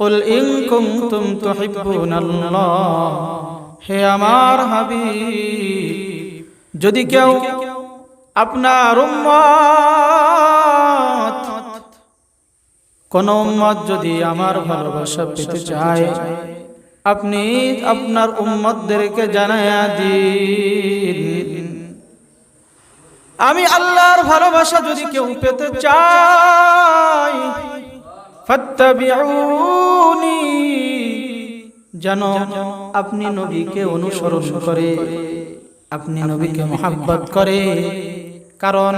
قل إن كنتم تحبون الله হে আমার হাবিব যদি কেউ আপনার উম্মত কোন উম্মত যদি আমার ভালোবাসা পেতে চায় আপনি আপনার উম্মতদেরকে জানায়া দিন আমি আল্লাহর ভালোবাসা যদি কেউ পেতে চাই ফাত্তাবিউনি যেন আপনি নবীকে অনুসরণ করে, আপনি নবীকে মোহাব্বত করে। কারণ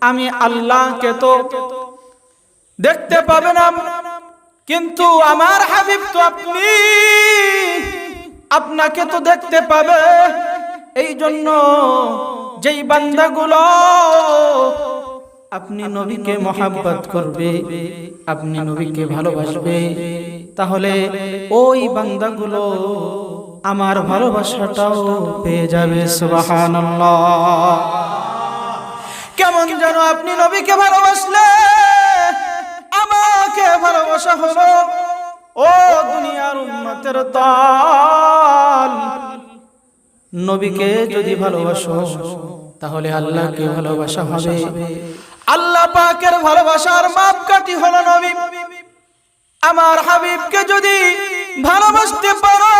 আমি আল্লাহকে তো দেখতে পাবে না কিন্তু আমার হাবিব তো আপনি, আপনাকে তো দেখতে পাবে। এই জন্য যেই বান্দাগুলো আপনি নবীকে মহাব্বত করবে আপনি নবীকে ভালোবাসবে। তাহলে ওই বান্দাগুলো আমার ভালোবাসাটাও পেয়ে যাবে সুবহানাল্লাহ। কেমন যেন আপনি নবীকে ভালোবাসলে আমাকে ভালোবাসা হলো ও দুনিয়ার উন্মতের তাল। নবীকে যদি ভালোবাসো তাহলে আল্লাহকে ভালোবাসা হবে। আল্লাহ পাকের ভালোবাসার মাপকাঠি হলো নবী। আমার হাবিবকে যদি ভালোবাসতে পারো,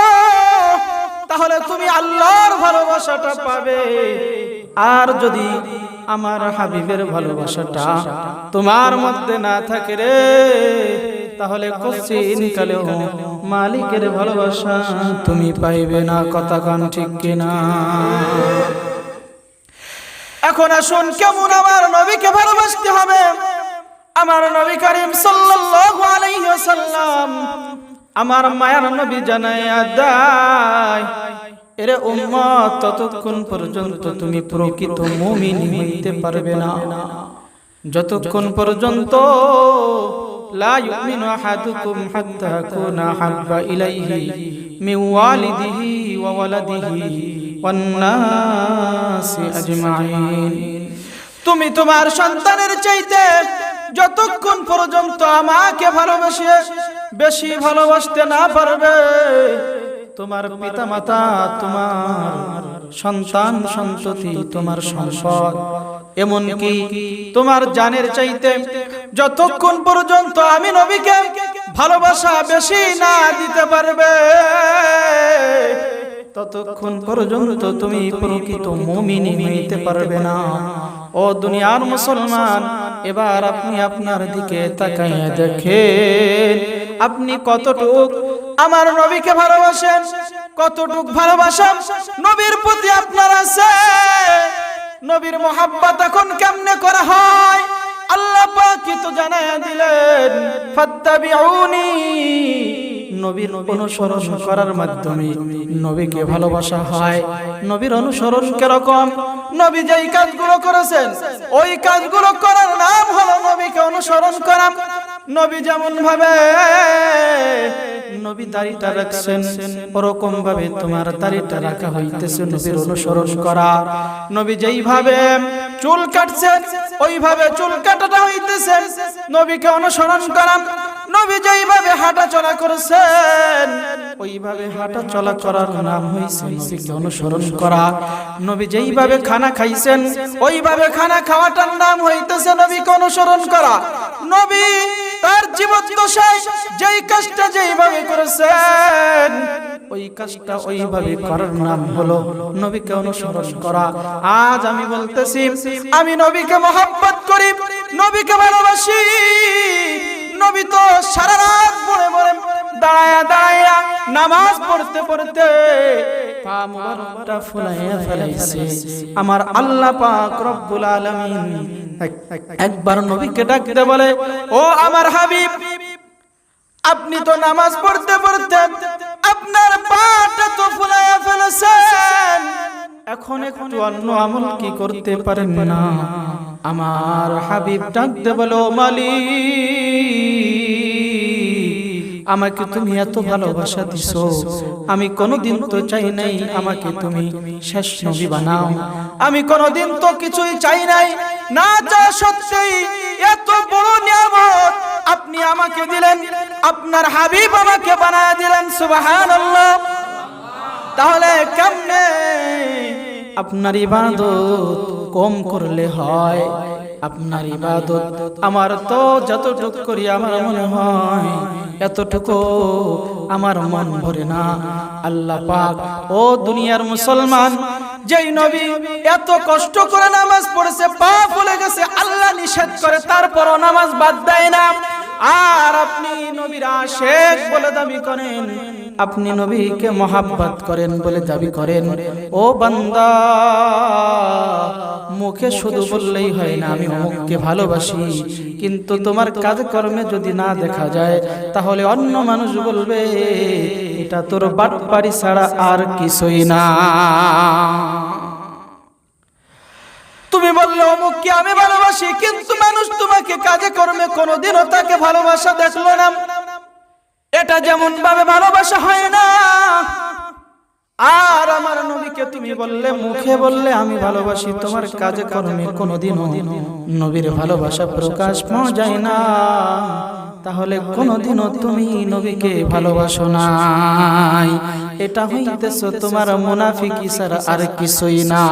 তাহলে তুমি আল্লাহর ভালোবাসাটা পাবে। আর যদি আমার হাবিবের ভালোবাসাটা তোমার মধ্যে না থাকে রে, তাহলে কালেও মালিকের ভালোবাসা তুমি পাইবে না, কথা কান ঠিক কিনা। এখন আসুন, কেমন আমার নবীকে ভালোবাসতে হবে? আমার নবী করিম সাল্লাল্লাহু আলাইহি ওয়াসাল্লাম আমার মায়ার নবী জানায়া দেয়, এরে উম্মত, ততক্ষণ পর্যন্ত তুমি প্রকৃত মুমিন হইতে পারবে না। যতক্ষণ পর্যন্ত লা ইউমিনু আহাদুকুম হাত্তা কুনা হাব্বা ইলাইহি মিন ওয়ালিদিহি ওয়া ওয়ালাদিহি। তুমি তোমার সন্তানের চাইতে যতক্ষণ পর্যন্ত আমাকে ভালোবাসে বেশি ভালোবাসতে না পারবে তোমার পিতা মাতা তোমার সন্তান সন্ততি তোমার সম্পদ এমনকি তোমার জানের চাইতে যতক্ষণ পর্যন্ত আমি নবীকে ভালোবাসা বেশি না দিতে পারবে ততক্ষণ পর্যন্ত তুমি প্রকৃত মুমিনি হইতে পারবে না। ও দুনিয়ার মুসলমান, এবার আপনি আপনার দিকে তাকাইয়া দেখেন। আপনি কতটুক আমার নবীকে ভালোবাসেন, কতটুক ভালোবাসেন, নবীর প্রতি আপনার আছে। নবীর মোহাব্বত এখন কেমনে করা হয়? আল্লাহ পাক তো জানায়া দিলেন, ফাত্তাবিউনি। নবীর অনুসরণ করার মাধ্যমে নবীকে ভালোবাসা হয়। নবীর অনুসরণ কীরকম? নবী যেই কাজগুলো করেছেন ওই কাজগুলো করার নাম হলো নবীকে অনুসরণ করা। নবী যেমন ভাবে নবী দাড়িটা রাখছেন ওরকম ভাবে তোমার দাড়িটা রাখা হইতেছে নবীর অনুসরণ করা। নবী যেইভাবে চুল কাটছেন ওইভাবে চুল কাটাটা হইতেছে। নবীকে অনুসরণ করা। নবী যেইভাবে হাঁটা চলা করেছেন, ওইভাবে হাঁটা চলা করার নাম হইছে নবীকে অনুসরণ করা। নবী যেইভাবে খানা খাইছেন, ওইভাবে খানা খাওয়াটার নাম হইতেছে নবীকে অনুসরণ করা। নবী তার জীবন দশায় যেই কাজটা যেইভাবে করেছেন, ওই কাজটা ওইভাবে করার নাম হলো নবীকে অনুসরণ করা। আজ আমি বলতেছি, আমি নবীকে মহাব্বত করি, নবীকে নামাজ পড়তে পড়তে পা মুবারকটা ফুলাইয়া ফেলাইছে। আমার আল্লাহ পাক রব্বুল আলামিন একবার নবীকে ডাকতে বলে, ও আমার হাবিব, আপনি তো নামাজ পড়তে পড়তে আপনার পাটা তো ফুলাইয়া ফেলেছেন। এখন একটু অন্য আমল কি করতে পারেন না? আমার হাবিব ডাকতে বলো মালিক আমাকে তুমি এত ভালোবাসা দিছো। আমি কোনোদিন তো চাই নাই আমাকে তুমি শেষ নবী বানাও। আমি কোনোদিন তো কিছুই চাই নাই। না চা সত্যি এত বড় নিয়ামত আপনি আমাকে দিলেন। আপনার হাবিব আমাকে বানায় দিলেন, সুবহানাল্লাহ। তাহলে কেমনে আপনার ইবাদত কম করলে হয়? আপনার ইবাদত আমার তো যতটুক করি আমার মনে হয়, এতটুকু আমার মন ভরে না। আল্লাহ পাক, ও দুনিয়ার মুসলমান, যেই নবী এত কষ্ট করে নামাজ পড়েছে, পা ফুলে গেছে, আল্লাহ নিষেধ করে, তারপরও নামাজ বাদ দেয় না। আর আপনি নবীর আশেক বলে দাবি করেন। আপনি নবীকে মহাব্বত করেন বলে দাবি করেন। ও বান্দা, মুখে শুধু বললেই হয় না, আমি অমুককে ভালোবাসি। কিন্তু তোমার কাজকর্মে যদি না দেখা যায়, তাহলে অন্য মানুষ বলবে, এটা তোর বাটপারি ছাড়া আর কিছুই না। বললে অমুককে আমি ভালোবাসি, কিন্তু মানুষ তোমাকে কাজে কর্মে কোনোদিনও তাকে ভালোবাসা দেখল না। এটা যেমন ভাবে ভালোবাসা হয় না। আর আমার নবীকে তুমি বললে, মুখে বললে, আমি ভালোবাসি তোমার কাজে কর্মে কোনোদিনও। নবীর ভালোবাসা প্রকাশ পাওয়া যায় না। তাহলে কোনোদিনও তুমি নবীকে ভালোবাসো নাই। এটা হইতেছ তোমার মুনাফিকি ছাড়া আর কিছুই না।